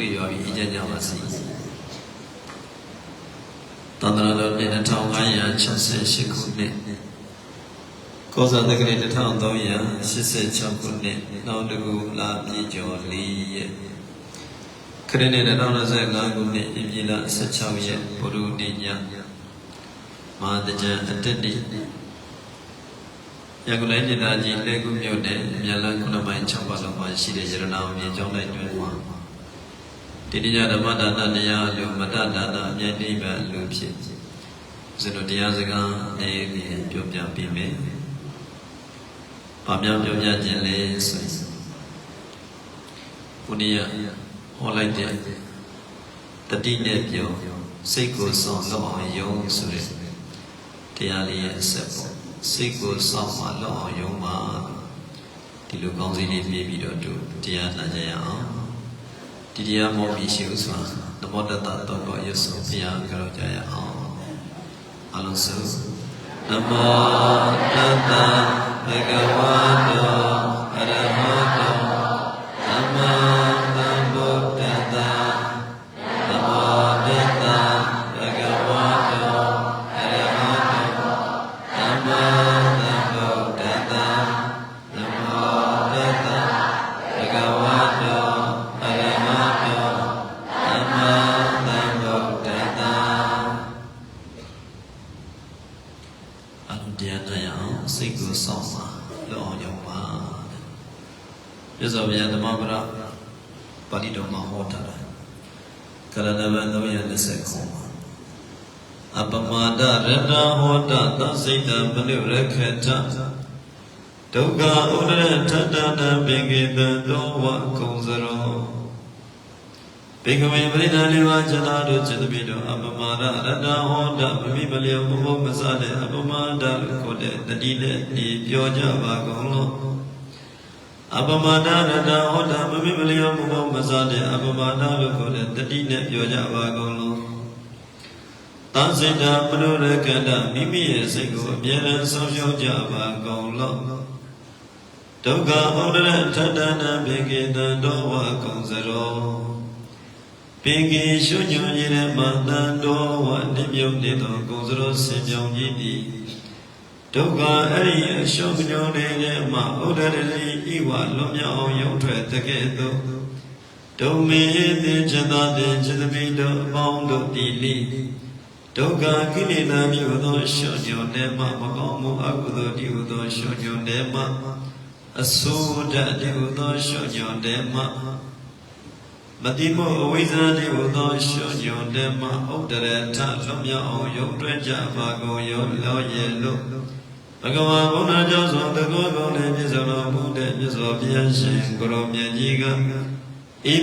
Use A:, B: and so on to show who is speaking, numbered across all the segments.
A: ရိယောဤကြကြပါစေတန္တရာတော်နှစ်2568ခုနှစ်ကောဇာတက္ကရာ1386ခုနှစ်နောက်တကူလာပြည်ကျော်၄ရက်ခရစ်နှစ်2025ခုနှစ်ဧပြီလ16ရက်ဘုရုနေ့ညမဟာတကြံအတ္တိရကုလိုင်းပြည်သားကြီးလက်ကုမြို့နယ်မြလန်းခုနမိုင်6ပါးလုံးမှာရှိတဲ့ရတနာမြေကျောင်းတိုင်းတွင်မှာ တိတိယဓမ္မဒါနတရားအလိုမတဒါနအမြဲနိဗ္ဗာန်အလိုဖြစ်ဇုတို့တရားစကားအေးပြီးပြောပြပေးမယ်။ဘာများပြောပြခြင်းလဲဆိုရင်ခုနေ့ဟောလိုက်တဲ့တတိနဲ့ပြောစိတ်ကိုဆောင်လောက်အောင်ယုံဆိုတဲ့တရားလေးရဲ့အဆက်ပေါ့စိတ်ကိုဆောင်မှလောက်အောင်ယုံမှဒီလိုကောင်းစီလေးပြေးပြီးတော့တို့တရားနာကြရအောင် ဒီတရားမောပြီးရှိဥစွာနမောတတတောတော်ရသောဘုရားကြောကြရအောင်အလုံးစုံနမောတတဘဂဝတောအရဟတောသမ္မာ စိတ်ကိုစောင့်ပါလောအောင်ရောက်ပါတဲ့ပြစ္ဆောဗျာဓမ္မပရပါဠိတော်မှာဟောထားတာကရဏဘံ320ခုမှာအပမဒရတဟောတသစိတ်တံပလိရခေတဒုက္ခဥဒရထတတံပင်ကေတံသောဝကုံစရော ဘေကဝေပရိသတ်လေးပါးကျွန်တော်တို့จิตပိတို့အပမဒရတဟောတမမိမလျောမဟုတ်မစတဲ့အပမဒလို့ခေါ်တဲ့တတိနဲ့ဒီပြောကြပါကုန်လို့အပမဒရတဟောတမမိမလျောမဟုတ်မစတဲ့အပမဒလို့ခေါ်တဲ့တတိနဲ့ပြောကြပါကုန်လို့သံစိတ်တမနုရကတမိမိရဲ့စိတ်ကိုအမြဲတမ်းဆုံးရှုံးကြပါကုန်လို့ဒုက္ခဩဒရထတနာဘေကေတံတောဝကုံစရော ပင်ကေရှုညွန်ရတဲ့မတန်တော်ဝနိမြုပ်နေသောကုံစရောဆင်ပြောင်းကြီးသည်ဒုက္ခအဲ့ဒီအရှုံးညွန်နေတဲ့မှာဩဒရတိဤဝလွန်မြောက်အောင်ရုံထွက်တကဲ့သို့ဒုံမေတင်ချသာတင်จิตပိတို့အပေါင်းတို့တည်လိဒုက္ခကိလေသာမျိုးသောရှုံညွန်တဲ့မှာမကောင်းမှုအကုသိုလ်တည်ဟုသောရှုံညွန်တဲ့မှာအဆိုးဓာတ်တည်ဟုသောရှုံညွန်တဲ့မှာ မတိမောအဝိဇ္ဇာတိဟုသောရှုံညွန်တဲ့မှာဥဒရထလွန်မြောက်အောင်ရုံတွဲကြပါကုန်ရောလောရဲ့လို့ဘဂဝါဘုရားကျောင်းဆောင်တကောကောင်းနဲ့ပြည့်စုံတော်မူတဲ့မြတ်စွာဘုရားရှင်ကိုရောမြတ်ကြီးကဣ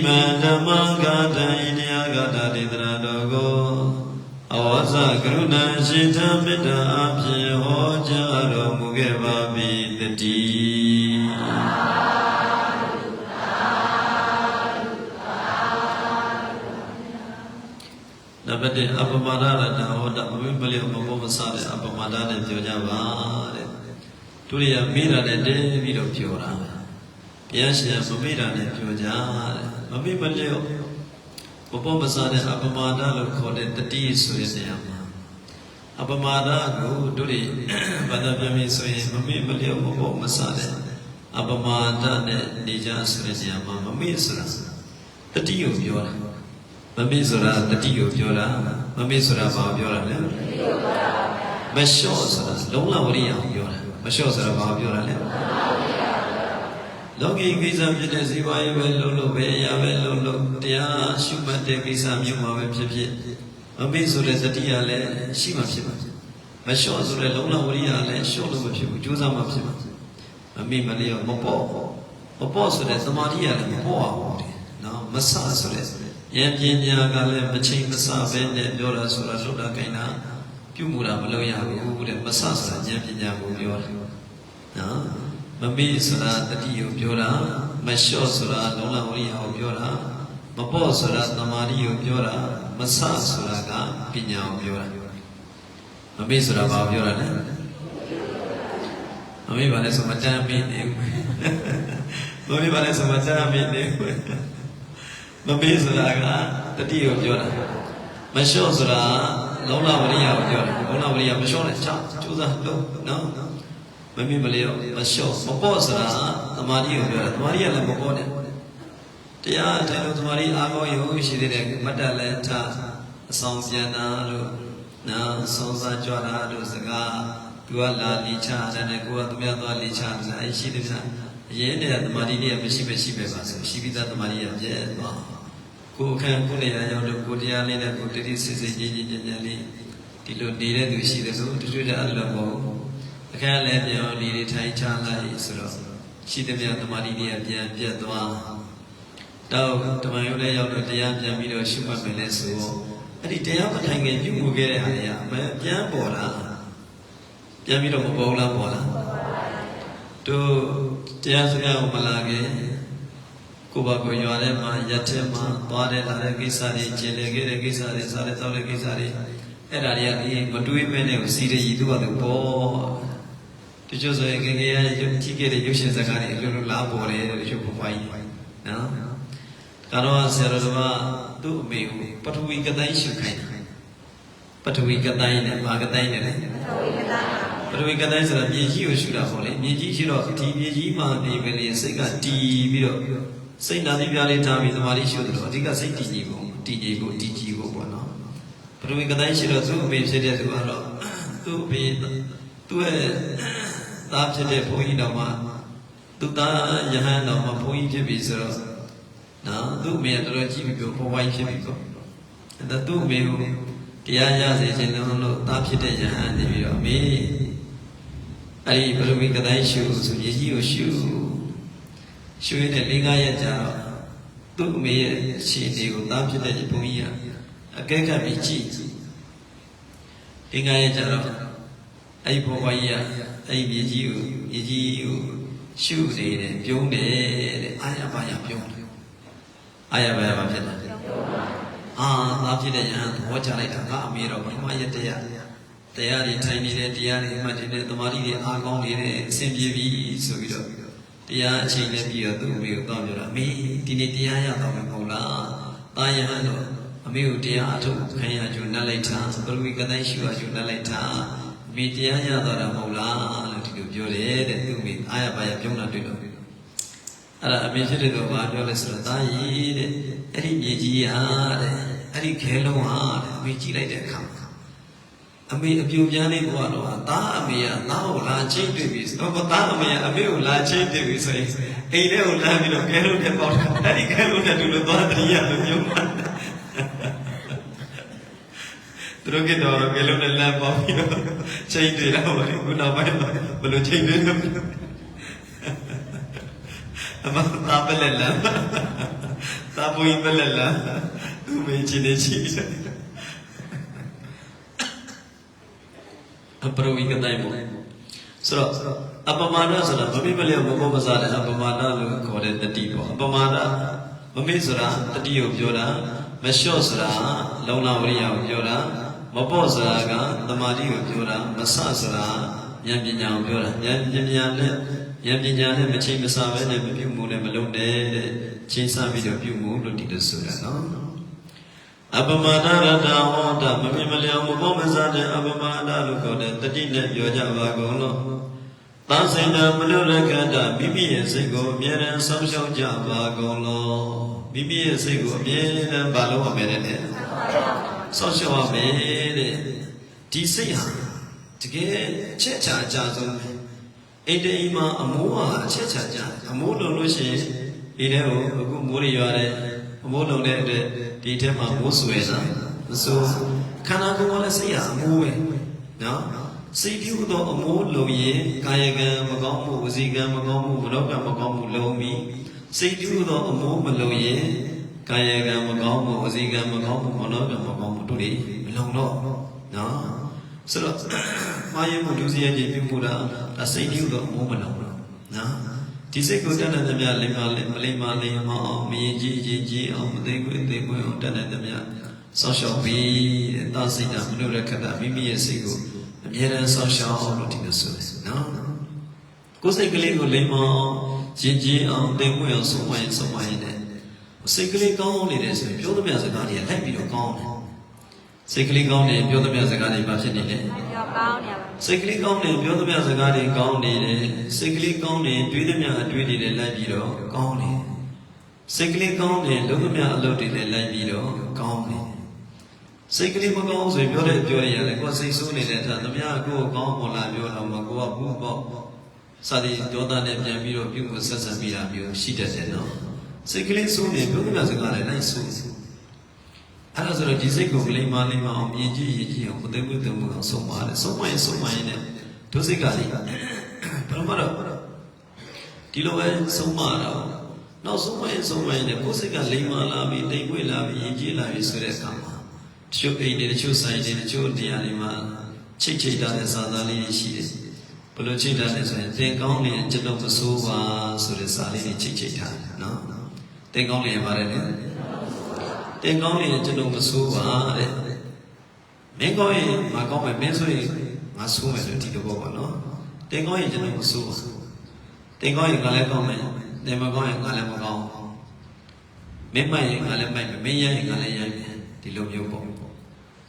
A: မံဓမ္မဂါတံဣတိယဂါတတေတရာတော်ကိုအဝဇကရုဏာရှင်သမေတ္တာအဖြင့်ဟောကြားတော်မူခဲ့ပါပြီတည်း ပါတ်1အပမဒရတဟောတာမမေမလျောမဘောမစတဲ့အပမဒနဲ့ပြောကြပါတဲ့ဒုတိယမေးတာနဲ့တဲပြီးတော့ပြောတာဘုရားရှင်မမေးတာနဲ့ပြောကြတဲ့မမေးမလျောမဘောမစတဲ့အပမဒလို့ခေါ်တဲ့တတိဆိုတဲ့နေရာမှာအပမဒကိုဒုတိယဘာသာပြန်ပြီးဆိုရင်မမေးမလျောမဘောမစတဲ့အပမဒနဲ့နေကြဆိုတဲ့နေရာမှာမမေးဆိုတာတတိကိုပြောတာ မမေ့ဆိုတာတတိကိုပြောတာမမေ့ဆိုတာဘာကိုပြောတာလဲမလျှော့ဆိုတာလုံးလဝရိယကိုပြောတာမလျှော့ဆိုတာဘာကိုပြောတာလဲလောကီကိစ္စဖြစ်တဲ့ဇီဝရေးပဲလုံးလို့ပဲအရာပဲလုံးလို့တရားရှုမှတ်တဲ့ကိစ္စမျိုးမှာပဲဖြစ်ဖြစ်မမေ့ဆိုတဲ့တတိကလည်းရှိမှဖြစ်မှာမလျှော့ဆိုတဲ့လုံးလဝရိယလည်းလျှော့လို့မဖြစ်ဘူးကြိုးစားမှဖြစ်မှာမမေ့မလျော့မပေါ့မပေါ့ဆိုတဲ့သမာဓိကလည်းမပေါ့အောင်တယ်နော်မဆဆိုတဲ့ ဉာဏ်ပညာကလည်းမချိန်မဆပဲနဲ့ပြောတာဆိုတာလွတ်တာခိုင်းတာပြုမှုတာမလုပ်ရဘူးတဲ့မဆဆိုတာဉာဏ်ပညာကိုပြောတာနော်မမေ့ဆိုတာတတိကိုပြောတာမလျှော့ဆိုတာလုံးလဝရိယကိုပြောတာမပေါ့ဆိုတာသမာဓိကိုပြောတာမဆဆိုတာကပညာကိုပြောတာမမေ့ဆိုတာဘာကိုပြောတာလဲမမေ့ပါလဲဆိုမတမ်းမင်းနေဘူးမမေ့ပါလဲဆိုမတမ်းမင်းနေဘူး မမေ့ဆိုတာကတတိကိုပြောတာမလျှော့ဆိုတာလုံလဝရိယကိုပြောတာလုံလဝရိယမလျှော့နဲ့ချကြိုးစားလုပ်နော်မမေ့မလျော့မလျှော့မပေါ့ဆိုတာသမာဓိကိုပြောတာသမာဓိကလည်းမပေါ့နဲ့တရားထိုင်လို့သမာဓိအားကောင်းရုံရှိသေးတယ်မတ်တလည်းထားအဆောင်ပြန်တာလို့နော်သုံးစားကြွတာလို့စကား သူကလာလီချတယ်ကိုကသူများသွားလီချတယ်အဲရှိသေးတယ်အရင်တည်းကသမာဓိတွေကမရှိမရှိပဲပါဆိုရှိပြီးသားသမာဓိကပြည့်သွားကိုယ်အခန့်ကိုယ်နေရာရောက်လို့ကိုယ်တရားလေးနဲ့ကိုယ်တတိစစ်စစ်ကြီးကြီးကျယ်ကျယ်လေးဒီလိုနေတဲ့သူရှိတယ်ဆိုတချို့ကြအဲ့လိုမဟုတ်ဘူးအခန့်လည်းပြောင်းဒီတွေထိုင်ချလိုက်ဆိုတော့ရှိသမျှသမာဓိတွေကပြန်ပြတ်သွားတော့ဓမ္မယုံလည်းရောက်တော့တရားပြန်ပြီးတော့ရှုမှတ်မယ်လဲဆိုတော့အဲ့ဒီတရားမထိုင်ခင်ပြုမှုခဲ့တဲ့ဟာတွေကအမှန်ပြန်ပေါ်လာ ပြန်ပြီးတော့မပေါ်လားပေါ်လားတို့တရားစကားကိုမလာခင်ကိုယ့်ဘာကိုရွာထဲမှာရက်ထဲမှာသွားတဲ့လာတဲ့ကိစ္စတွေကျင်လည်ခဲ့တဲ့ကိစ္စတွေစားတဲ့တောက်တဲ့ကိစ္စတွေအဲ့ဒါတွေကအေးမတွေးမဲနဲ့ကိုစီရည်သူ့ဘာသူပေါ်တချို့ဆိုရင်ငငယ်ရရုပ်ကြည့်ခဲ့တဲ့ရုပ်ရှင်စကားတွေအလိုလိုလားပေါ်တယ်တချို့ဘဝကြီးနော်ကတော့ဆရာတော်ကသူ့အမေကိုပထဝီကတိုင်းရှုခိုင်းတယ်ပထဝီကတိုင်းနဲ့ဘာကတိုင်းနဲ့လဲပထဝီကတိုင်း ဆိုတာမြေကြီးကိုရှုတာပေါ့လေမြေကြီးရှိတော့ဒီမြေကြီးမှာနေပဲလေစိတ်ကတီးပြီးတော့စိတ်နာသီးပြားလေးထားပြီးသမာဓိရှုတယ်လို့အဓိကစိတ်တည်ကြည်ဖို့တည်ကြည်ဖို့တည်ကြည်ဖို့ပေါ့နော်ပထဝီကတိုင်းရှိတော့သူ့အမေဖြစ်တဲ့သူကတော့သူ့အမေသူ့ရဲ့သားဖြစ်တဲ့ဘုန်းကြီးတော်မှာသူသားယဟန်တော်မှာဘုန်းကြီးဖြစ်ပြီဆိုတော့နော်သူ့အမေကတော်တော်ကြီးပြီးဘဝကြီးဖြစ်ပြီပေါ့အဲ့ဒါသူ့အမေကိုတရားရစေခြင်းလို့သားဖြစ်တဲ့ယဟန်နေပြီးတော့အမေ အဲ့ဒီဘုရားကတိုင်းရှုဆိုရည်ကြီးကိုရှုရှုရတဲ့လေးကားရက်ကြာတော့သူ့အမေရဲ့အခြေအနေကိုသားဖြစ်တဲ့ဘုန်းကြီးကအကဲခတ်ပြီးကြည့်လေးကားရက်ကြာတော့အဲ့ဒီဘုရားကြီးကအဲ့ဒီမြေကြီးကိုမြေကြီးကိုရှုနေတယ်ပြုံးတယ်တဲ့အာရပါရပြုံးတယ်အာရပါရပါဖြစ်တယ်အာသားဖြစ်တဲ့ယဟန်သဘောချလိုက်တာငါအမေတော်ဘုရားရဲ့တရား တရားတွေထိုင်နေတဲ့တရားတွေမှတ်နေတဲ့သမာဓိတွေအားကောင်းနေတဲ့အဆင်ပြေပြီဆိုပြီးတော့တရားအချိန်နဲ့ပြီးတော့သူ့အမေကိုတောင်းပြောတာအမေဒီနေ့တရားရတော့မယ်မဟုတ်လားတာယဟန်တော့အမေကိုတရားအထုတ်ခံရကြုံနှက်လိုက်တာဘလူဝိကတိုင်းရှိပါကြုံနှက်လိုက်တာအမေတရားရတော့တာမဟုတ်လားလို့ဒီလိုပြောတယ်တဲ့သူ့အမေအားရပါရပြုံးတာတွေ့တော့အဲ့ဒါအမေဖြစ်တဲ့တော့ဘာပြောလဲဆိုတော့တာကြီးတဲ့အဲ့ဒီမြေကြီးဟာတဲ့အဲ့ဒီခဲလုံးဟာတဲ့အမေကြည့်လိုက်တဲ့အခါမှာ အမေအပြူပြန်လေးဘွားတော့တာအမေကသားကိုလာချိတ်တွေ့ပြီဆိုတော့တာအမေကအမေကိုလာချိတ်တွေ့ပြီဆိုရင်အိမ်ထဲကိုလမ်းပြီးတော့ကဲလို့ပြန်ပေါက်တာအဲ့ဒီကဲလို့နဲ့တူလို့သွားတရိယာလို့ပြောမှာသူတို့ကတော့ကဲလို့နဲ့လမ်းပေါက်ပြီးတော့ချိတ်တွေ့တော့ဘာလို့ခုနောက်ပိုင်းမှာဘယ်လိုချိတ်တွေ့လဲအမသာပလက်လာသာပူပလက်လာသူမေးချင်နေချီတယ် အပရဝိကတိုင်းပေါ့ဆိုတော့အပမာဏဆိုတာမမေ့မလျော့မမောမစားတဲ့အပမာဏလို့ခေါ်တဲ့တတိပေါ့အပမာဏမမေ့ဆိုတာတတိကိုပြောတာမလျှော့ဆိုတာလုံလဝရိယကိုပြောတာမပေါ့ဆိုတာကသမာဓိကိုပြောတာမဆဆိုတာဉာဏ်ပညာကိုပြောတာဉာဏ်ပညာနဲ့ဉာဏ်ပညာနဲ့မချိန်မဆပဲနဲ့မပြုမှုနဲ့မလုံးတဲ့ချိန်ဆပြီးတော့ပြုမှုလို့ဒီလိုဆိုတာနော် အပမနာရတဟောတာမမြင်မလျောင်မပေါ်မစားတဲ့အပမနာလို့ခေါ်တဲ့တတိနဲ့ပြောကြပါကုန်လို့သာစိဏမနုရကတမိမိရဲ့စိတ်ကိုအမြဲတမ်းဆောင်းရှောက်ကြပါကုန်လို့မိမိရဲ့စိတ်ကိုအမြဲတမ်းဘာလို့ရမယ်တဲ့ဆောင်းရှောက်ရမယ်တဲ့ဒီစိတ်ဟာတကယ်ချက်ချာအကြဆုံးပဲအိတ်တိမ်မှာအမိုးဟာအချက်ချာကြအမိုးလုံလို့ရှိရင်ဒီထဲကိုအခုမိုးတွေရွာတယ်အမိုးလုံတဲ့အတွက် ဒီထဲမှာမိုးဆွဲတာမဆိုခန္ဓာကိုယ်ကလည်းစိတ်ဟာအမိုးပဲနော်စိတ်ပြုသောအမိုးလုံရင်ကာယကံမကောင်းမှုဝစီကံမကောင်းမှုမနောကံမကောင်းမှုလုံပြီးစိတ်ပြုသောအမိုးမလုံရင်ကာယကံမကောင်းမှုဝစီကံမကောင်းမှုမနောကံမကောင်းမှုတို့တွေမလုံတော့နော်ဆိုတော့မာယမှုဒုစရိုက်ကြီးပြုမှုတာအစိတ်ပြုသောအမိုးမလုံတော့နော် ဒီစိတ်ကိုတတ်တဲ့သမျှလိမ္မာမလိမ္မာလိမ္မာအောင်မရင်ကြီးရင်ကြီးအောင်မသိခွင့်သိခွင့်အောင်တတ်တဲ့သမျှဆောက်ရှောက်ပြီးသာစိတ်တာမလို့ရခတာမိမိရဲ့စိတ်ကိုအမြဲတမ်းဆောက်ရှောက်လို့ဒီလိုဆိုတယ်နော်ကိုယ်စိတ်ကလေးကိုလိမ္မာရင်ကြီးအောင်သိခွင့်အောင်ဆုံးမရင်ဆုံးမရင်နဲ့ဟစိတ်ကလေးကောင်းနေတယ်ဆိုရင်ပြောသမျှစကားတွေကလိုက်ပြီးတော့ကောင်းတယ် စိတ်ကလေးကောင်းနေပြောသမျှစကားတွေဘာဖြစ်နေလဲ
B: ပြောကောင်းနေပါ
A: စိတ်ကလေးကောင်းနေပြောသမျှစကားတွေကောင်းနေတယ်စိတ်ကလေးကောင်းနေတွေးသမျှအတွေးတွေလည်းလိုက်ပြီးတော့ကောင်းနေစိတ်ကလေးကောင်းနေလုပ်သမျှအလုပ်တွေလည်းလိုက်ပြီးတော့ကောင်းနေစိတ်ကလေးမကောင်းဆိုရင်ပြောတဲ့ပြောရရတယ်ကိုယ်စိတ်ဆိုးနေတဲ့အခါသမျှကိုယ်ကောင်းပေါ်လာပြောတော့မှကိုယ်ကဘူးပေါ့စာဒီဒေါသနဲ့ပြန်ပြီးတော့ပြုမှုဆက်ဆံမိတာမျိုးရှိတတ်တယ်နော်စိတ်ကလေးဆိုးနေပြောသမျှစကားလည်းလိုက်ဆိုး အဲ့ဒါဆိုတော့ဒီစိတ်ကိုလိမ္မာလိမ္မာအောင်မြင်ကြည့်ရကြည့်အောင်ဘုသေဘုသေမှုအောင်ဆုံးပါတယ်ဆုံးမရင်ဆုံးမရင်လည်းဒုစိတ်ကလေးဘယ်လိုမှတော့ဒီလိုပဲဆုံးမတာနောက်ဆုံးမရင်ဆုံးမရင်လည်းကိုယ်စိတ်ကလိမ္မာလာပြီးတိမ်မွေ့လာပြီးရည်ကြည်လာပြီးဆိုတဲ့အခါမှာတချို့အိမ်တွေတချို့ဆိုင်တွေတချို့နေရာတွေမှာချိတ်ချိတ်တာတဲ့စာသားလေးတွေရှိတယ်ဘယ်လိုချိတ်တာလဲဆိုရင်သင်ကောင်းနေကျွန်တော်မဆိုးပါဆိုတဲ့စာလေးတွေချိတ်ချိတ်ထားတယ်နော်သင်ကောင်းနေပါတယ်လေ တင်ကောင်းရင်ကျွန်တော်မဆိုးပါတဲ့မင်းကောင်းရင်ငါကောင်းမယ်မင်းဆိုရင်ငါဆိုးမယ်လို့ဒီလိုပေါ့ပါနော်တင်ကောင်းရင်ကျွန်တော်မဆိုးပါတင်ကောင်းရင်ငါလည်းကောင်းမယ်တင်မကောင်းရင်ငါလည်းမကောင်းမင်းမိုက်ရင်ငါလည်းမိုက်မယ်မင်းရိုက်ရင်ငါလည်းရိုက်မယ်ဒီလိုမျိုးပေါ့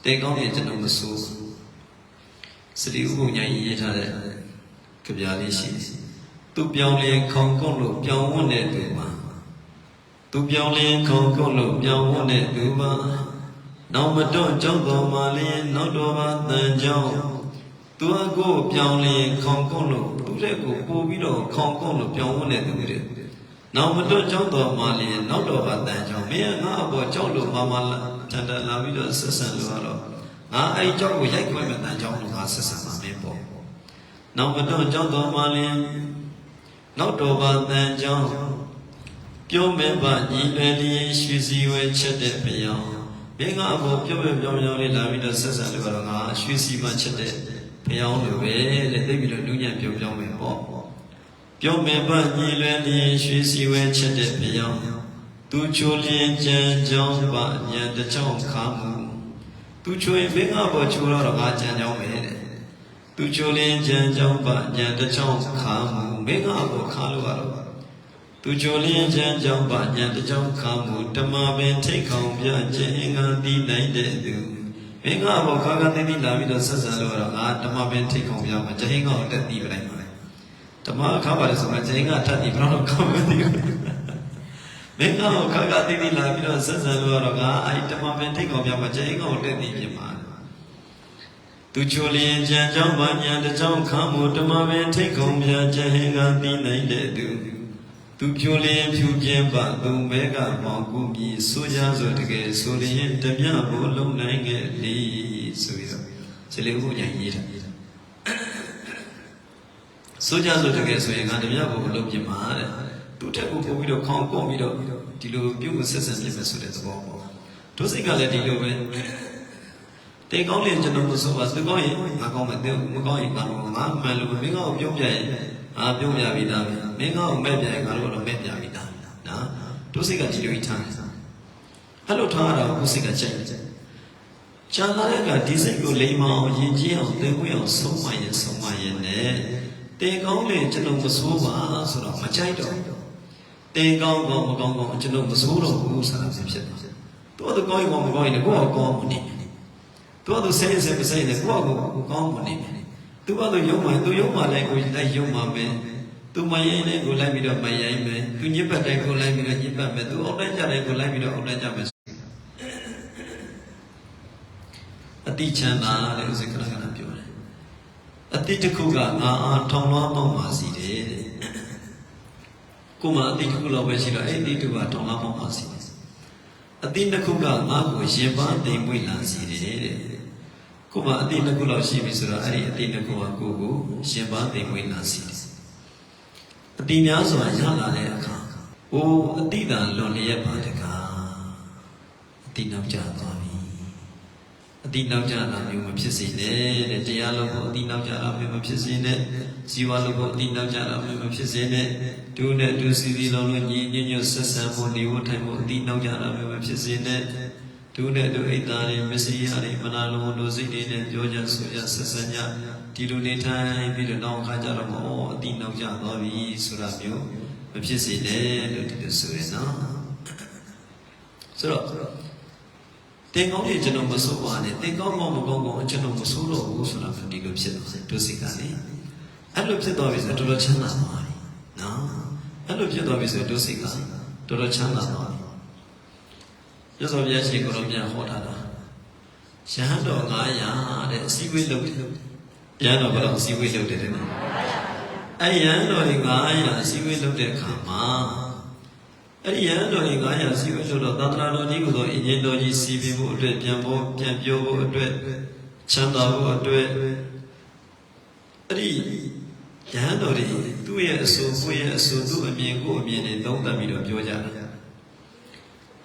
A: တင်ကောင်းရင်ကျွန်တော်မဆိုးစတိဥပုံညာကြီးရေးထားတဲ့ကြပြားလေးရှိတယ်သူပြောင်းလဲခေါင်ကုန်းလို့ပြောင်းဝန်းတဲ့သူမှာ သူပြောင်းလဲခေါင်ကုန်းလို့ပြောင်းဝန်းတဲ့သူမှာနောက်မတော့ကြောက်တော်မှာလင်းနောက်တော်မှာတန်ကြောင်းသူအကိုပြောင်းလဲခေါင်ကုန်းလို့သူ့တဲ့ကိုပို့ပြီးတော့ခေါင်ကုန်းလို့ပြောင်းဝန်းတဲ့သူတဲ့နောက်မတော့ကြောက်တော်မှာလင်းနောက်တော်မှာတန်ကြောင်းမင်းကငါအပေါ်ကြောက်လို့မမလာတန်တန်လာပြီးတော့ဆက်ဆံလို့ရတော့ငါအဲ့ကြောက်ကိုရိုက်ခွဲမဲ့တန်ကြောင်းလို့ငါဆက်ဆံမှာမင်းပေါ့နောက်မတော့ကြောက်တော်မှာလင်းနောက်တော်မှာတန်ကြောင်း ပြောမဲ့ပါညီလွယ်လေးရွှေစီဝဲချက်တဲ့ဖယောင်းမင်းကအပေါ်ပြောပြပြောပြောလေးလာပြီးတော့ဆက်ဆံလို့ရတော့ငါရွှေစီမှချက်တဲ့ဖယောင်းလိုပဲတဲ့သိပြီးတော့လူညံ့ပြောပြောမယ်ပေါ့ပြောမဲ့ပါညီလွယ်လေးရွှေစီဝဲချက်တဲ့ဖယောင်းသူချိုလင်းကြံကြောင်းပါညံတချောင်းခါမှုသူချိုရင်မင်းကအပေါ်ချိုတော့ငါကြံကြောင်းပဲတဲ့သူချိုလင်းကြံကြောင်းပါညံတချောင်းခါမှုမင်းကအပေါ်ခါလို့ရတော့ သူချိုလင်းကြံကြောင်းပါညံတချောင်းခါမှုဓမ္မပင်ထိတ်ခေါင်ပြခြင်းငါတိနိုင်တဲ့သူမင်းကအပေါ်ခါခါသိသိလာပြီးတော့ဆက်ဆံလို့ရတော့ငါဓမ္မပင်ထိတ်ခေါင်ပြမှာခြင်းငါကိုတက်ပြီးပြလိုက်ပါလေဓမ္မခါပါလေဆိုမှခြင်းငါထပ်ပြီးဘယ်တော့ကောင်းမသိဘူးမင်းကတော့ခါခါသိသိလာပြီးတော့ဆက်ဆံလို့ရတော့ငါအဲ့ဓမ္မပင်ထိတ်ခေါင်ပြမှာခြင်းငါကိုတက်ပြီးပြမှာသူချိုလျင်ကြံကြောင်းပါညာတကြောင်းခံမှုဓမ္မပင်ထိတ်ခုံပြခြင်းဟင်ကသိနိုင်တဲ့သူ သူဖြိုလျင်ဖြူခြင်းပါသူမဲကမောင်ကူမြည်ဆိုကြဆိုတကယ်ဆိုလျင်တမြဘို့လုံနိုင်ခဲ့လေဆိုပြီးတော့ဇလေဥညာရေးတာဆိုကြဆိုတကယ်ဆိုရင်ငါတမြဘို့လုံပြမှာတဲ့သူတက်ကိုပို့ပြီးတော့ခေါင်းကုန်ပြီးတော့ဒီလိုပြုတ်ကိုဆက်ဆံပြမယ်ဆိုတဲ့သဘောပေါ့ဒုစိတ်ကလည်းဒီလိုပဲတေကောင်းရင်ကျွန်တော်မဆိုပါသူကောင်းရင်ငါကောင်းမယ်သူမကောင်းရင်ငါတော့ငါမှန်လို့မင်းကောင်းပြုံးပြရင် အာပြုံးပြပြီးသားပဲမင်းကောင်းမဲ့ပြရင်ငါတို့တော့မဲ့ပြပြီးသားနော်ဒုစိတ်ကဒီလိုထားတယ်အဲ့လိုထားရတာကိုစိတ်ကကြိုက်တယ်ကျန်လာတဲ့ကဒီစိတ်ကိုလိမ္မာအောင်ယဉ်ကျေးအောင်သင်ခွင့်အောင်ဆုံးမရင်ဆုံးမရင်နဲ့တေကောင်းလေကျွန်တော်မဆိုးပါဆိုတော့မကြိုက်တော့တေကောင်းကောင်းမကောင်းကောင်းကျွန်တော်မဆိုးတော့ဘူးဆိုတာဖြစ်တယ်သူကကောင်းရင်ကောင်းမကောင်းရင်ကိုယ့်အကောင်းမနေဘူးသူကသူစိတ်စိတ်မစိတ်နဲ့ကိုယ့်အကိုကောင်းမနေဘူး သူကသူယုံမှသူယုံမှလည်းကိုလိုက်ယုံမှမယ်သူမရင်လည်းကိုလိုက်ပြီးတော့မရင်မယ်သူညစ်ပတ်တိုင်းကိုလိုက်ပြီးတော့ညစ်ပတ်မယ်သူအောက်တိုင်းကြတိုင်းကိုလိုက်ပြီးတော့အောက်တိုင်းကြမယ်အတိချမ်းသာတဲ့ဥစ္စာခဏခဏပြောတယ်အတိတစ်ခုကငါအားထောင်လွှားပေါက်ပါစီတယ်တဲ့ကိုမအတိတစ်ခုလောက်ပဲရှိတော့အဲ့ဒီတစ်ခုကထောင်လွှားပေါက်ပါစီတယ်အတိတစ်ခုကငါ့ကိုရင်ပန်းတိမ်မွေ့လာစီတယ်တဲ့ ကိုမအတိတစ်ခုလောက်ရှိပြီဆိုတော့အဲ့ဒီအတိတစ်ခုကကိုကိုရင်ပန်းတိမ်မွေ့လာစီတယ်အတိများစွာရလာတဲ့အခါအိုးအတိတန်လွန်လျက်ပါတကားအတိနောက်ကျသွားပြီအတိနောက်ကျတာမျိုးမဖြစ်စေနဲ့တဲ့တရားလုံးကိုအတိနောက်ကျတာမျိုးမဖြစ်စေနဲ့ဇီဝလုံးကိုအတိနောက်ကျတာမျိုးမဖြစ်စေနဲ့ဒုနဲ့ဒုစီစီလုံးလုံးညီညွတ်ညွတ်ဆက်ဆံဖို့နေဖို့ထိုင်ဖို့အတိနောက်ကျတာမျိုးမဖြစ်စေနဲ့ ဒုနဲ့ဒုအိတ်သားတွေမစီရတွေမနာလုံးတို့စိတ်တွေနဲ့ပြောကြဆိုကြဆက်ဆံကြဒီလိုနေထိုင်ပြီးတော့နောက်ခါကြတော့မောအတိနောက်ကျသွားပြီဆိုတာမျိုးမဖြစ်စေနဲ့လို့ဒီလိုဆိုရင်နော်ဆိုတော့တင်ကောင်းရင်ကျွန်တော်မစိုးပါနဲ့တင်ကောင်းကောင်းမကောင်းကောင်းကျွန်တော်မစိုးတော့ဘူးဆိုတာကဒီလိုဖြစ်သွားတယ်ဒုစိတ်ကလေအဲ့လိုဖြစ်သွားပြီဆိုတော့တော်တော်ချမ်းသာသွားပြီနော်အဲ့လိုဖြစ်သွားပြီဆိုရင်ဒုစိတ်ကတော်တော်ချမ်းသာသွားပြီ ရသော်ဘုရားရှိခိုးတော်မြတ်ဟောထားတာရဟန်းတော်900တဲ့အစည်းအဝေးလုပ်တယ်ရဟန်းတော်ဘယ်တော့အစည်းအဝေးလုပ်တယ်တဲ့နော်အဲ့ရဟန်းတော်တွေ900အစည်းအဝေးလုပ်တဲ့အခါမှာအဲ့ဒီရဟန်းတော်တွေ900အစည်းအဝေးလုပ်တော့သာသနာတော်ကြီးကိုတော့အရင်တော်ကြီးစီပင်ဖို့အတွက်ပြန်ဖို့ပြန်ပြောဖို့အတွက်ချမ်းသာဖို့အတွက်အဲ့ဒီရဟန်းတော်တွေသူ့ရဲ့အဆိုကိုယ့်ရဲ့အဆိုသူ့အမြင်ကိုယ်အမြင်တွေသုံးသပ်ပြီးတော့ပြောကြတယ်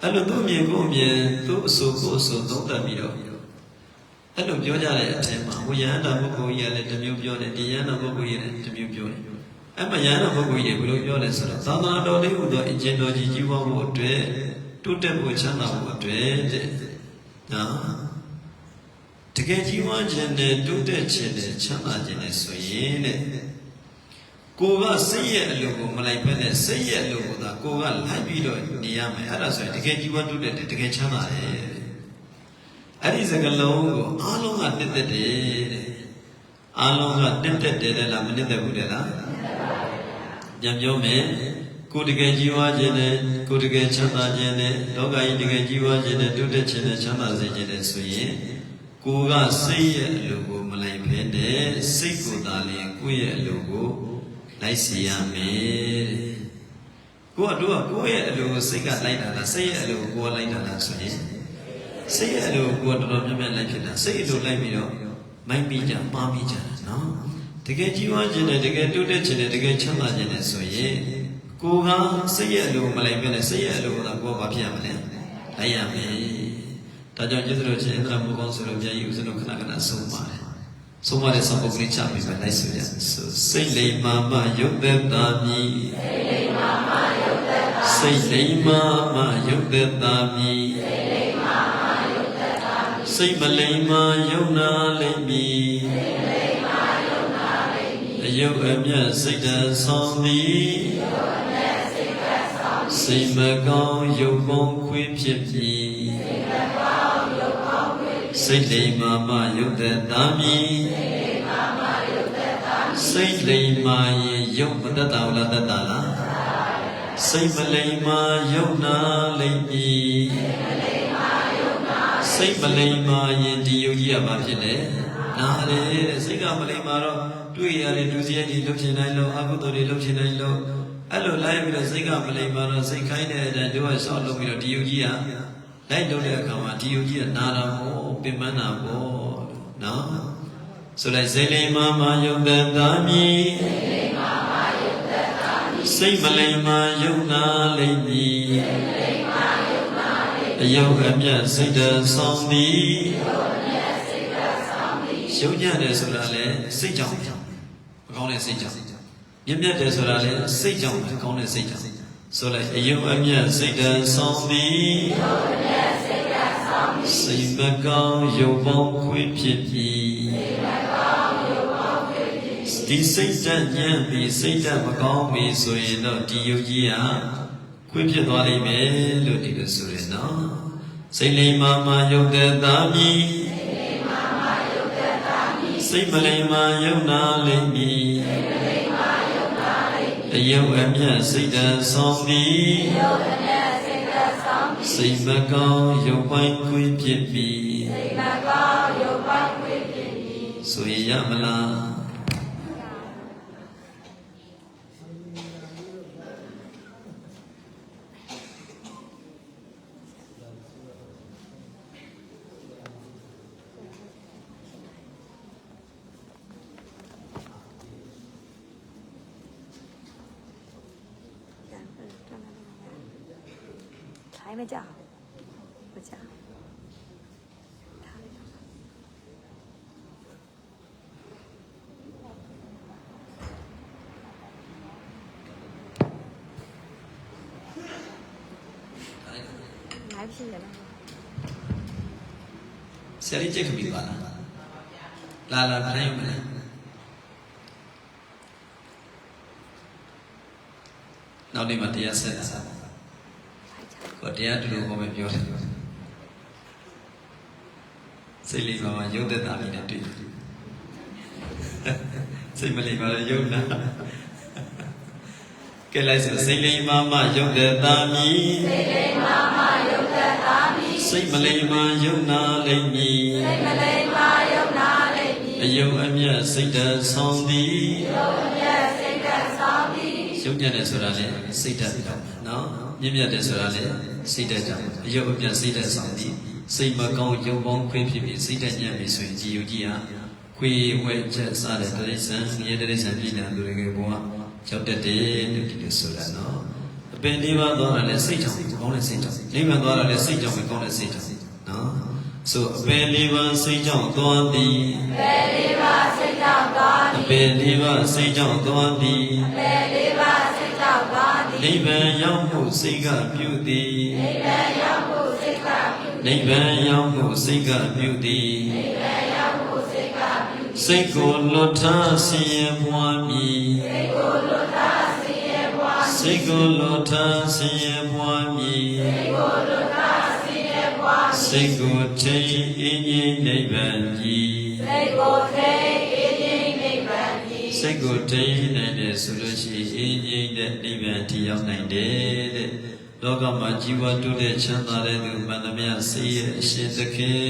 A: အဲ့လိုသူ့အမြင်ကိုယ်အမြင်သူ့အဆိုကိုယ်အဆိုသုံးသပ်ပြီးတော့အဲ့လိုပြောကြတဲ့အထက်မှာဟိုယဟန္တာပုဂ္ဂိုလ်ကြီးကလည်းတစ်မျိုးပြောတယ်ဒီယဟန္တာပုဂ္ဂိုလ်ကြီးလည်းတစ်မျိုးပြောတယ်အဲ့မှာယဟန္တာပုဂ္ဂိုလ်ကြီးတွေဘယ်လိုပြောလဲဆိုတော့သာသနာတော်လေးဟူသောအကျဉ်တော်ကြီးကြီးပွားဖို့အတွက်တိုးတက်ဖို့ချမ်းသာဖို့အတွက်တဲ့နော်တကယ်ကြီးပွားခြင်းနဲ့တိုးတက်ခြင်းနဲ့ချမ်းသာခြင်းနဲ့ဆိုရင်တဲ့ ကိုကစိတ်ရဲ့အလိုကိုမလိုက်ဘဲနဲ့စိတ်ရဲ့အလိုကိုသာကိုကလိုက်ပြီးတော့နေရမယ်အဲ့ဒါဆိုရင်တကယ်ကြီးပွားတိုးတက်တယ်တကယ်ချမ်းသာတယ်အဲ့ဒီစကလုံးကိုအားလုံးကနှစ်သက်တယ်တဲ့အားလုံးကနှစ်သက်တယ်တဲ့လားမနှစ်သက်ဘူးတဲ့လားပြန်ပြောမယ်ကိုယ်တကယ်ကြီးဝါခြင်းနဲ့ကိုယ်တကယ်ချမ်းသာခြင်းနဲ့လောကကြီးတကယ်ကြီးဝါခြင်းနဲ့တိုးတက်ခြင်းနဲ့ချမ်းသာစေခြင်းနဲ့ဆိုရင်ကိုယ်ကစိတ်ရဲ့အလိုကိုမလိုက်ဖဲနဲ့စိတ်ကိုသာလျှင်ကိုယ့်ရဲ့အလိုကို လိုက်စီရမယ်တဲ့ကိုကတို့ကကိုယ့်ရဲ့အလိုကိုစိတ်ကလိုက်တာလားစိတ်ရဲ့အလိုကိုကိုယ်ကလိုက်တာလားဆိုရင်စိတ်ရဲ့အလိုကိုတော်တော်များများလိုက်ဖြစ်တာစိတ်အလိုလိုက်ပြီးတော့မိုက်ပြီးကြမှားပြီးကြတာနော်တကယ်ကြီးဝါခြင်းနဲ့တကယ်တိုးတက်ခြင်းနဲ့တကယ်ချမ်းသာခြင်းနဲ့ဆိုရင်ကိုကစိတ်ရဲ့အလိုမလိုက်ဘဲနဲ့စိတ်ရဲ့အလိုကကိုကဘာဖြစ်ရမလဲလိုက်ရမယ်ဒါကြောင့်ကျေးဇူးတော်ရှင်အင်္ဂလာမကောင်းဆိုလို့ပြန်ယူစလို့ခဏခဏဆုံးပါတယ် ဆုံးမတဲ့ဆောင်းပုဂ္ဂလိချပြီးပဲလိုက်ဆိုကြဆိုစိတ်လိမ်မာမယုတ်သက်တာမြည်စိတ်လိမ်မာမယုတ်သက်တာစိတ်လိမ်မာမယုတ်သက်တာမြည်စိတ်လိမ်မာစိတ်မလိမ္မာယုံနာလိမ့်မည်စိတ်မလိမ္မာယုံနာလိမ့်မည်အယုတ်အမြတ်စိတ်တဆောင်သည်အယုတ်အမြတ်စိတ်တဆောင်သည်စိတ်မကောင်းယုတ်ပေါင်းခွေးဖြစ်ပြီ စိတ်လိမ္မာမယုတ်သက်သာမည်စိတ်လိမ္မာမယုတ်သက်သာမည်စိတ်လိမ္မာရင်ယုတ်မသက်တာလားသက်တာလားစိတ်မလိမ္မာယုံနာလိမ့်မည်စိတ်မလိမ္မာရင်ဒီယုတ်ကြီးကဘာဖြစ်လဲနားလေတဲ့စိတ်ကမလိမ္မာတော့တွေ့ရတယ်ဒုစရိုက်တွေလုပ်ချင်တိုင်းလို့အကုသိုလ်တွေလုပ်ချင်တိုင်းလို့အဲ့လိုလိုက်ပြီးတော့စိတ်ကမလိမ္မာတော့စိတ်ခိုင်းတဲ့အတိုင်းတို့ကရှောက်လုပ်ပြီးတော့ဒီယုတ်ကြီးကလိုက်လုပ်တဲ့အခါမှာဒီယုတ်ကြီးကနာတာပေါ့ ပင်ပန်းတာပေါ့နော်ဆိုလိုက်စိတ်လိမ္မာမယုတ်သက်သာမည်စိတ်လိမ္မာမယုတ်သက်သာမည်စိတ်မလိမ္မာယုတ်နာလိမ့်မည်စိတ်မလိမ္မာယုတ်နာလိမ့်မည်အယုတ်အမြတ်စိတ်တဆောင်သည်အယုတ်အမြတ်စိတ်တဆောင်သည်ယုတ်ညံ့တယ်ဆိုတာလေစိတ်ကြောင့်မကောင်းတဲ့စိတ်ကြောင့်မြင့်မြတ်တယ်ဆိုတာလေစိတ်ကြောင့်ကောင်းတဲ့စိတ်ကြောင့်ဆိုလိုက်အယုတ်အမြတ်စိတ်တဆောင်သည်အယုတ်အမြတ် စိတ်တဆောင်သည်စိတ်မကောင်းယုတ်ပေါင်းခွေးဖြစ်ပြီစိတ်မကောင်းယုတ်ပေါင်းခွေးဖြစ်ပြီဒီစိတ်တညံ့ပြီးစိတ်တမကောင်းပြီဆိုရင်တော့ဒီယုတ်ကြီးဟာခွေးဖြစ်သွားလိမ့်မယ်လို့ဒီလိုဆိုရင်နော်စိတ်လိမ္မာမာယုတ်တဲ့သာမည်စိတ်လိမ္မာမာယုတ်တဲ့သာမည်စိတ်မလိမ္မာယုတ်နာလိမ့်မည်စိတ်မလိမ္မာယုတ်နာလိမ့်မည်အယုတ်အမြတ်စိတ်တဆောင်သည်အယုတ်အမြတ်စိတ်တဆောင်သည် စိတ်မကောင်းယုတ်ပိုင်းခွေးဖြစ်ပြီစိတ်မကောင်းယုတ်ပိုင်းခွေးဖြစ်ပြီဆိုရရမလား
B: ထို င်မကြအောင်မကြအောင်ထိုင်နိုင်ဖြစ်ရလား
A: ဆရာကြီးကြိတ်ခမိပါလားလာလာခိုင်းမလားနောက်နေ့မှတရားဆက်တာ
B: ဖိုက်ချ
A: ဟော တရားတူလို့ဟောမယ်ပြောတယ်စိတ်လေးပါမှာရုပ်သက်တာလေးနဲ့တွေ့တယ်စိတ်မလေးပါတော့ရုပ်နာကဲလိုက်ဆိုစိတ်လေးပါမှာရုပ်သက်တာမည်စိတ်လေးပါမှာရုပ်သက်တာမည်စိတ်မလေးပါရုပ်နာလိမ့်မည်စိတ်မလေးပါရုပ်နာလိမ့်မည်အယုံအမျက်စိတ်တဆောင်သည်အယုံအမျက်စိတ်တဆောင်သည်ရုပ်ညက်တယ်ဆိုတာလေစိတ်တကြောင့်နော် မြင့်မြတ်တယ်ဆိုတာလေစိတ်တကြောင့်အယုံအမျက်စိတ်တဆောင်သည်စိတ်မကောင်းရုပ်ပေါင်းခွေးဖြစ်ပြီးစိတ်တညံ့ပြီဆိုရင်ကြည်ယူကြည်ဟာခွေးဝဲချက်စတဲ့တိရစ္ဆာန်ရေတိရစ္ဆာန်ပြည်နယ်သူတွေကဘုရားရောက်တတ်တယ်လို့ဒီလိုဆိုတာနော်အပင်လေးပါးသွားတာလည်းစိတ်ကြောင့်ကောင်းတဲ့စိတ်ကြောင့်နိဗ္ဗာန်သွားတာလည်းစိတ်ကြောင့်ပဲကောင်းတဲ့စိတ်ကြောင့်နော်ဆိုအပင်လေးပါးစိတ်ကြောင့်သွားသည်အပင်လေးပါးစိတ်ကြောင့်သွားသည်အပင်လေးပါးစိတ်ကြောင့်သွားသည်အပင်လေးပါးစိတ်ကြောင့်သွားသည် နိဗ္ဗာန်ရောက်မှုစိတ်ကပြုသည်နိဗ္ဗာန်ရောက်မှုစိတ်ကပြုနိဗ္ဗာန်ရောက်မှုစိတ်ကပြုသည်နိဗ္ဗာန်ရောက်မှုစိတ်ကပြုစိတ်ကိုလွတ်ထားဆင်းရဲပွားမည်စိတ်ကိုလွတ်ထားဆင်းရဲပွားမည်စိတ်ကိုလွတ်ထားဆင်းရဲပွားမည်စိတ်ကိုလွတ်ထားဆင်းရဲပွားမည်စိတ်ကိုထိန်အင်းကြီးနိဗ္ဗာန်ကြီးစိတ်ကိုထိန်အင်းကြီးနိဗ္ဗာန်ကြီး စိတ်ကိုထိန်နိုင်တယ်ဆိုလို့ရှိရင်အင်းကြီးတဲ့နိဗ္ဗာန်ထိရောက်နိုင်တယ်တဲ့လောကမှာជីវတုတဲ့ချမ်းသာတဲ့သူမန္တမယစေရဲ့အရှင်သခင်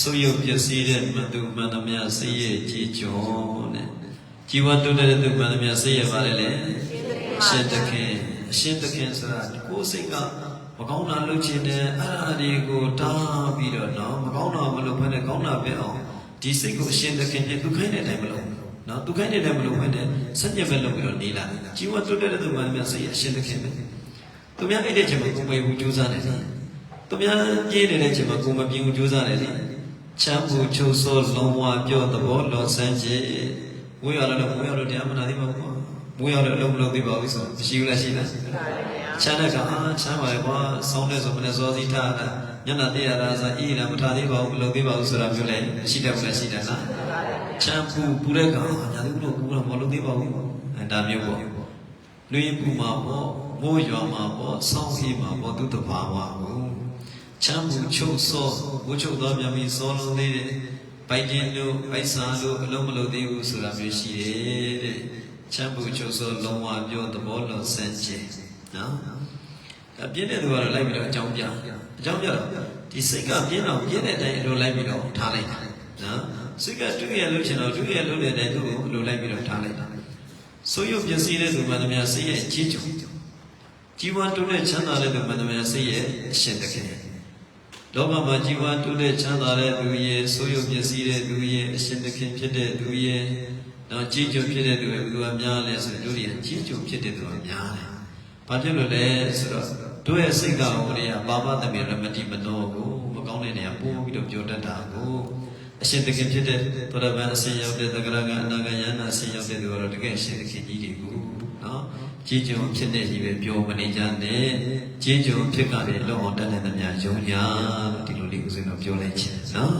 A: ဆုပ်ယုပ်ပျက်စီးတဲ့မတုမန္တမယစေရဲ့ကြည်ကျော်တဲ့ជីវတုတဲ့သူမန္တမယစေရဲ့ပါတယ်လေအရှင်သခင်အရှင်သခင်ဆိုတာကိုယ်စိတ်ကမကောင်းတာလုပ်ချင်တယ်အဲ့ဒါတွေကိုတားပြီးတော့နော်မကောင်းတာမလုပ်ဘဲနဲ့ကောင်းတာပဲအောင်ဒီစိတ်ကိုအရှင်သခင်ပြသူခိုင်းတဲ့အတိုင်းမလုပ်ဘူး နော်သူခိုင်းတဲ့အတိုင်းမလုပ်ဘဲနဲ့စัจ java လုပ်ပြီးတော့နေလာជីវတုတဲ့သူမန္တမယစေရဲ့အရှင်သခင်ပဲသူများအဲ့တဲ့ချိန်မှာကိုယ်မဘူးကြိုးစားတယ်လေသူများကြေးနေတဲ့ချိန်မှာကိုယ်မပြင်းဘူးကြိုးစားတယ်လေချမ်းဘူးချုပ်စောလုံးဝပြောသဘောလောဆန်းခြင်းဝေးရလို့ဝေးရလို့တရားမနာသေးပါဘူးဝေးရလို့အလုံးမလုံးသေးပါဘူးဆိုမရှိဘူးလားရှိလားချမ်းတဲ့ကအာချမ်းပါလေကွာဆောင်းတဲ့ဆိုမနေ့စောစီထားတာ ညနာတေးရတာဆိုအေးလားမထားသေးပါဘူးမလုံးသေးပါဘူးဆိုတာမျိုးလေရှိတယ်ဘူးလားရှိတယ်လားချမ်းဘူးပူတဲ့ကအာညာသေးဘူးလို့ပူတော့မလုံးသေးပါဘူးအဲဒါမျိုးပေါ့လူရင်ပူမှာပေါ့မိုးရွာမှာပေါ့ဆောင်းအေးမှာပေါ့သူတဘာဝဘူးချမ်းမှုချုပ်စောဝှချုပ်သွားပြန်ပြီးစောလုံးသေးတယ်ပိုက်ခြင်းလို့ပိုက်ဆာလို့အလုံးမလုံးသေးဘူးဆိုတာမျိုးရှိတယ်တဲ့ချမ်းမှုချုပ်စောလုံးဝပြောသဘောလုံးစမ်းခြင်းနော် ဒါပြင်းတဲ့သူကတော့လိုက်ပြီးတော့အကြောင်းပြအကြောင်းပြတော့ဒီစိတ်ကပြင်းတော့ပြင်းတဲ့အတိုင်းအလိုလိုက်ပြီးတော့ထားလိုက်တာနော်စိတ်ကတူရလို့ရှင်တော့တူရလို့တဲ့အတိုင်းသူ့ကိုအလိုလိုက်ပြီးတော့ထားလိုက်တာဆိုရုပ်ပစ္စည်းတဲ့သူမှန်သမျှစိတ်ရဲ့ကြီးကျုံជីវတုနဲ့ချမ်းသာတဲ့သူမှန်သမျှစိတ်ရဲ့အရှင်တခင်လောကမှာជីវတုနဲ့ချမ်းသာတဲ့သူရဲ့ဆိုရုပ်ပစ္စည်းတဲ့သူရဲ့အရှင်တခင်ဖြစ်တဲ့သူရဲ့တော့ကြီးကျုံဖြစ်တဲ့သူရဲ့ဘယ်သူကများလဲဆိုတို့ရဲ့ကြီးကျုံဖြစ်တဲ့သူကများတယ်။ ဘာဖြစ်လို့လဲဆိုတော့တို့ရဲ့စိတ်ကဟိုတွေကပါပသမီရမတိမနောကိုမကောင်းတဲ့နေရာပို့ပြီးတော့ပြောတတ်တာကိုအရှင်တခင်ဖြစ်တဲ့သောတပန်အရှင်ရောက်တဲ့သက္ကရာကအနာဂယန္နာအရှင်ရောက်တဲ့သူကတော့တကယ်အရှင်တခင်ကြီးတွေကိုနော်ကြီးကျုံဖြစ်တဲ့ကြီးပဲပြောမနေကြနဲ့ကြီးကျုံဖြစ်ကလည်းလောအောင်တတ်တဲ့သမျှယုံညာလို့ဒီလိုလေးဦးဇင်းတို့ပြောလိုက်ခြင်းနော်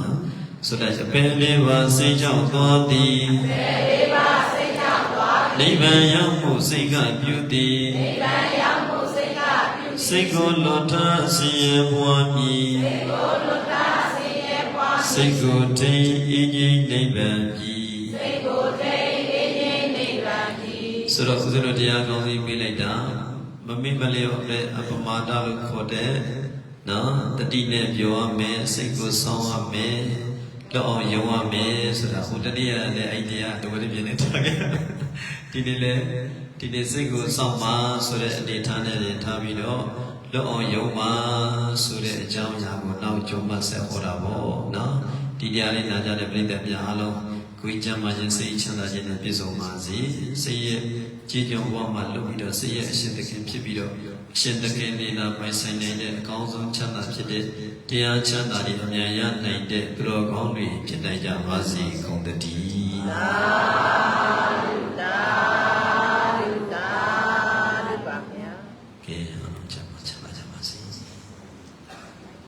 A: ဆိုတော့အပယ်လေးပါစိတ်ကြောင့်သွားသည်အပယ်လေးပါစိတ်ကြောင့်သွားသည် နိဗ္ဗာန်ရောက်မှုစိတ်ကပြုသည်နိဗ္ဗာန်ရောက်မှုစိတ်ကပြုသည်စိတ်ကိုလွတ်ထားဆင်းရဲပွားမည်စိတ်ကိုလွတ်ထားဆင်းရဲပွားမည်စိတ်ကိုထိန်အင်းကြီးနိဗ္ဗာန်ကြီးစိတ်ကိုထိန်အင်းကြီးနိဗ္ဗာန်ကြီးဆိုတော့ဦးဇင်းတို့တရားကောင်းကြီးပေးလိုက်တာမမိမလျော့တဲ့အပမာဒလို့ခေါ်တဲ့နော်တတိနဲ့ပြောရမယ်စိတ်ကိုဆောင်းရမယ်တော့အောင်ယုံရမယ်ဆိုတာဟိုတတိယလည်းအဲ့တရားဒုဝတိပြင်းနေထားခဲ့ ဒီနေ့လည်းဒီနေ့စိတ်ကိုစောင့်ပါဆိုတဲ့အနေထားနဲ့ထားပြီးတော့လွတ်အောင်ယုံပါဆိုတဲ့အကြောင်းအရာကိုနောက်ကြုံမှဆက်ဟောတာပေါ့နော်ဒီတရားလေးနာကြတဲ့ပြိတ္တများအားလုံးကိုယ်ကြမ်းမှခြင်းစိတ်ချမ်းသာခြင်းနဲ့ပြည့်စုံပါစေစိတ်ရဲ့ကြည်ကြုံဘဝမှာလွတ်ပြီးတော့စိတ်ရဲ့အရှင်သခင်ဖြစ်ပြီးတော့အရှင်သခင်နေနာပိုင်ဆိုင်နေတဲ့အကောင်းဆုံးချမ်းသာဖြစ်တဲ့တရားချမ်းသာတွေအမြန်ရနိုင်တဲ့ကြောကောင်းတွေဖြစ်နိုင်ကြပါစေကုန်သတည်း